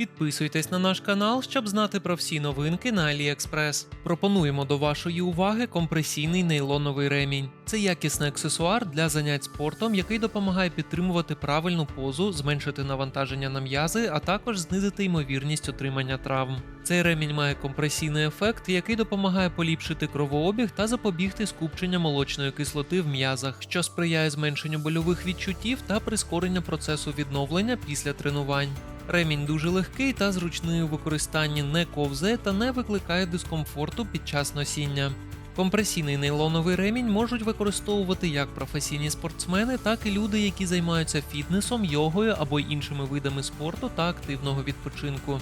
Підписуйтесь на наш канал, щоб знати про всі новинки на AliExpress. Пропонуємо до вашої уваги компресійний нейлоновий ремінь. Це якісний аксесуар для занять спортом, який допомагає підтримувати правильну позу, зменшити навантаження на м'язи, а також знизити ймовірність отримання травм. Цей ремінь має компресійний ефект, який допомагає поліпшити кровообіг та запобігти скупченню молочної кислоти в м'язах, що сприяє зменшенню больових відчуттів та прискоренню процесу відновлення після тренувань. Ремінь дуже легкий та зручний у використанні не ковзає та не викликає дискомфорту під час носіння. Компресійний нейлоновий ремінь можуть використовувати як професійні спортсмени, так і люди, які займаються фітнесом, йогою або іншими видами спорту та активного відпочинку.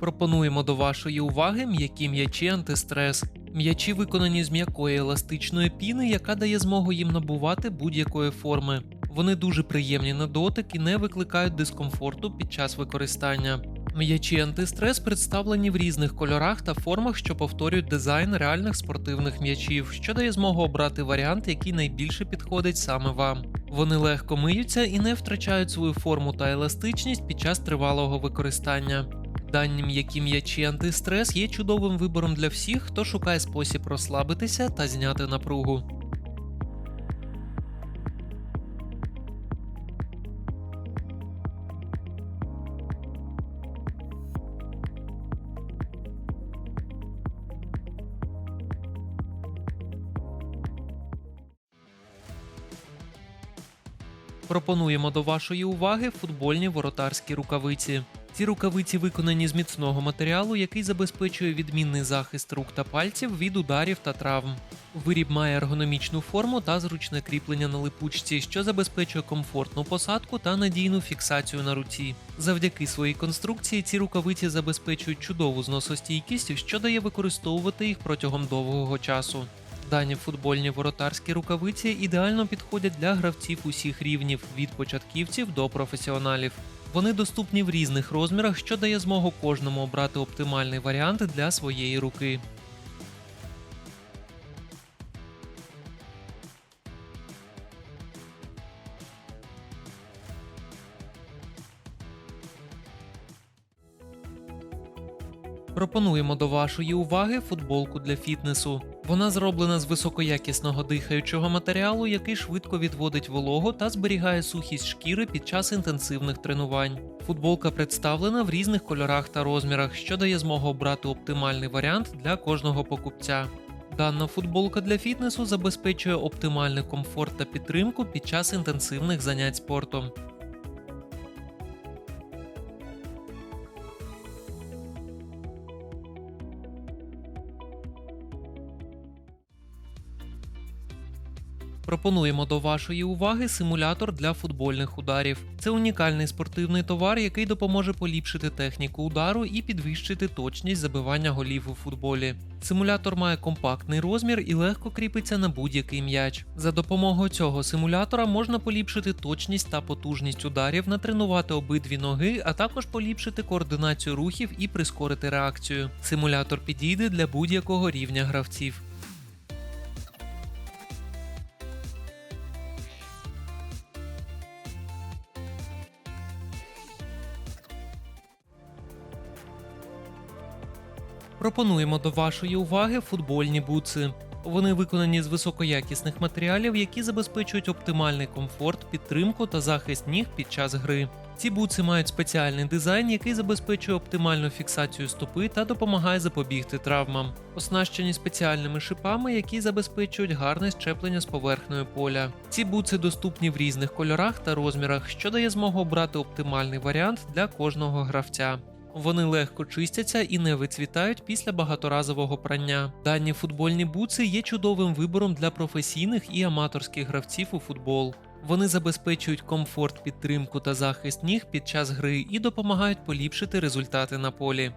Пропонуємо до вашої уваги м'які м'ячі антистрес. М'ячі виконані з м'якої еластичної піни, яка дає змогу їм набувати будь-якої форми. Вони дуже приємні на дотик і не викликають дискомфорту під час використання. М'ячі антистрес представлені в різних кольорах та формах, що повторюють дизайн реальних спортивних м'ячів, що дає змогу обрати варіант, який найбільше підходить саме вам. Вони легко миються і не втрачають свою форму та еластичність під час тривалого використання. Дані м'які м'ячі антистрес є чудовим вибором для всіх, хто шукає спосіб розслабитися та зняти напругу. Пропонуємо до вашої уваги футбольні воротарські рукавиці. Ці рукавиці виконані з міцного матеріалу, який забезпечує відмінний захист рук та пальців від ударів та травм. Виріб має ергономічну форму та зручне кріплення на липучці, що забезпечує комфортну посадку та надійну фіксацію на руці. Завдяки своїй конструкції ці рукавиці забезпечують чудову зносостійкість, що дає використовувати їх протягом довгого часу. Дані футбольні воротарські рукавиці ідеально підходять для гравців усіх рівнів від початківців до професіоналів. Вони доступні в різних розмірах, що дає змогу кожному обрати оптимальний варіант для своєї руки. Пропонуємо до вашої уваги футболку для фітнесу. Вона зроблена з високоякісного дихаючого матеріалу, який швидко відводить вологу та зберігає сухість шкіри під час інтенсивних тренувань. Футболка представлена в різних кольорах та розмірах, що дає змогу обрати оптимальний варіант для кожного покупця. Дана футболка для фітнесу забезпечує оптимальний комфорт та підтримку під час інтенсивних занять спортом. Пропонуємо до вашої уваги симулятор для футбольних ударів. Це унікальний спортивний товар, який допоможе поліпшити техніку удару і підвищити точність забивання голів у футболі. Симулятор має компактний розмір і легко кріпиться на будь-який м'яч. За допомогою цього симулятора можна поліпшити точність та потужність ударів, натренувати обидві ноги, а також поліпшити координацію рухів і прискорити реакцію. Симулятор підійде для будь-якого рівня гравців. Пропонуємо до вашої уваги футбольні бутси. Вони виконані з високоякісних матеріалів, які забезпечують оптимальний комфорт, підтримку та захист ніг під час гри. Ці бутси мають спеціальний дизайн, який забезпечує оптимальну фіксацію стопи та допомагає запобігти травмам, оснащені спеціальними шипами, які забезпечують гарне щеплення з поверхнею поля. Ці бутси доступні в різних кольорах та розмірах, що дає змогу обрати оптимальний варіант для кожного гравця. Вони легко чистяться і не вицвітають після багаторазового прання. Дані футбольні буци є чудовим вибором для професійних і аматорських гравців у футбол. Вони забезпечують комфорт, підтримку та захист ніг під час гри і допомагають поліпшити результати на полі.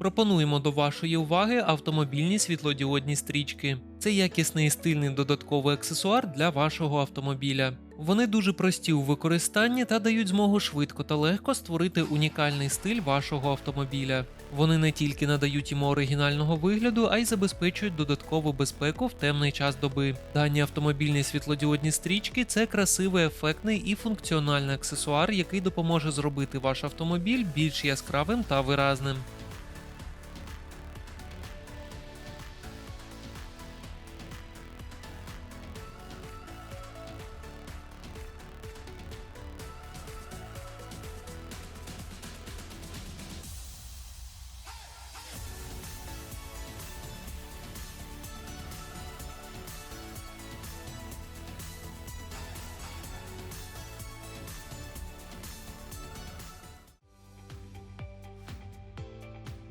Пропонуємо до вашої уваги автомобільні світлодіодні стрічки. Це якісний і стильний додатковий аксесуар для вашого автомобіля. Вони дуже прості у використанні та дають змогу швидко та легко створити унікальний стиль вашого автомобіля. Вони не тільки надають йому оригінального вигляду, а й забезпечують додаткову безпеку в темний час доби. Дані автомобільні світлодіодні стрічки це красивий, ефектний і функціональний аксесуар, який допоможе зробити ваш автомобіль більш яскравим та виразним.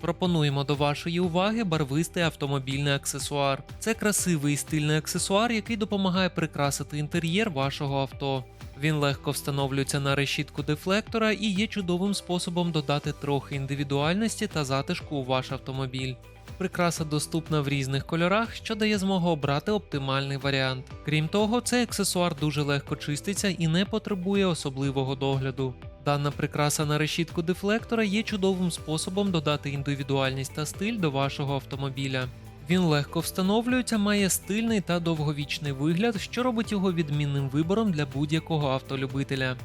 Пропонуємо до вашої уваги барвистий автомобільний аксесуар. Це красивий і стильний аксесуар, який допомагає прикрасити інтер'єр вашого авто. Він легко встановлюється на решітку дефлектора і є чудовим способом додати трохи індивідуальності та затишку у ваш автомобіль. Прикраса доступна в різних кольорах, що дає змогу обрати оптимальний варіант. Крім того, цей аксесуар дуже легко чиститься і не потребує особливого догляду. Дана прикраса на решітку дефлектора є чудовим способом додати індивідуальність та стиль до вашого автомобіля. Він легко встановлюється, має стильний та довговічний вигляд, що робить його відмінним вибором для будь-якого автолюбителя.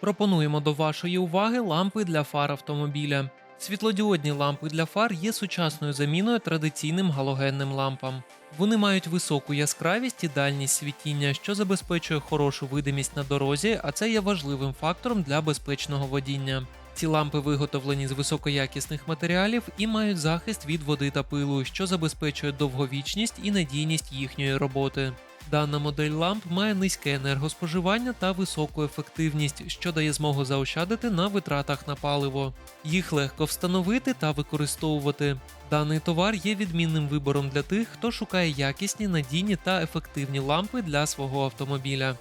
Пропонуємо до вашої уваги лампи для фар автомобіля. Світлодіодні лампи для фар є сучасною заміною традиційним галогенним лампам. Вони мають високу яскравість і дальність світіння, що забезпечує хорошу видимість на дорозі, а це є важливим фактором для безпечного водіння. Ці лампи виготовлені з високоякісних матеріалів і мають захист від води та пилу, що забезпечує довговічність і надійність їхньої роботи. Дана модель ламп має низьке енергоспоживання та високу ефективність, що дає змогу заощадити на витратах на паливо. Їх легко встановити та використовувати. Даний товар є відмінним вибором для тих, хто шукає якісні, надійні та ефективні лампи для свого автомобіля.